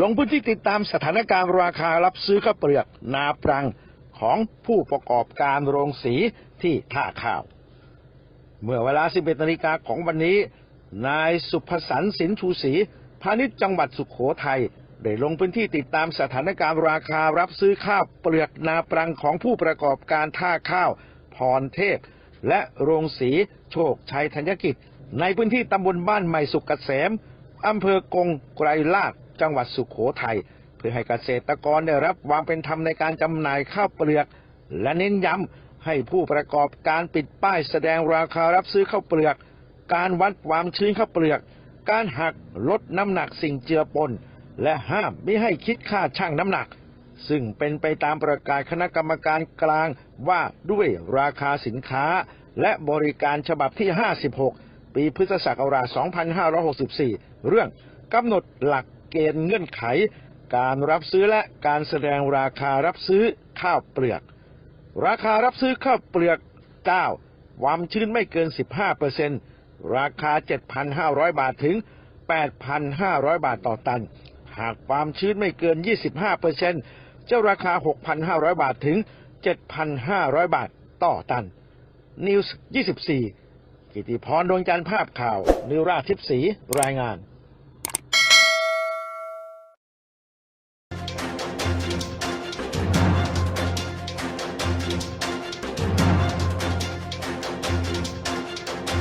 ลงพื้นที่ติดตามสถานการณ์ราคารับซื้อข้าวเปลือกนาปรังของผู้ประกอบการโรงสีที่ท่าข้าว เมื่อเวลา 11นาฬิกาของวันนี้ นายสุภสันต์สินชูศรีพาณิชย์จังหวัดสุขโขทัยได้ลงพื้นที่ติดตามสถานการณ์ราคารับซื้อข้าวเปลือกนาปรังของผู้ประกอบการท่าข้าว พรเทพ และโรงสีโชคชัยธัญกิจ ในพื้นที่ตำบลบ้านใหม่สุขเกษมอำเภอกงไกรลาด จังหวัดสุขโขทัยเพื่อให้เกษตรกรได้รับความเป็นธรรมในการจำหน่ายข้าวเปลือก และเน้นย้ำให้ผู้ประกอบการปิดป้ายแสดงราคารับซื้อข้าวเปลือก การวัดความชื้นข้าวเปลือก การหักลดน้ำหนักสิ่งเจือปน และห้ามไม่ให้คิดค่าช่างน้ำหนัก ซึ่งเป็นไปตามประกาศคณะกรรมการกลางว่าด้วยราคาสินค้า และบริการฉบับที่ 56 ปีพุทธศักราช 2564 เรื่องกำหนดหลัก เกณฑ์เงื่อนไข การรับซื้อและการแสดงราคารับซื้อข้าวเปลือก ราคารับซื้อข้าวเปลือก 9 ความชื้นไม่เกิน 15%ราคา 7,500 บาทถึง 8,500 บาทต่อตัน หากความชื้นไม่เกิน 25%จะราคา 6,500 บาทถึง 7,500 บาทต่อตัน นิวส์ 24 กิติพรดวงจันทร์ภาพข่าว นิวราชทิพย์ศรีรายงาน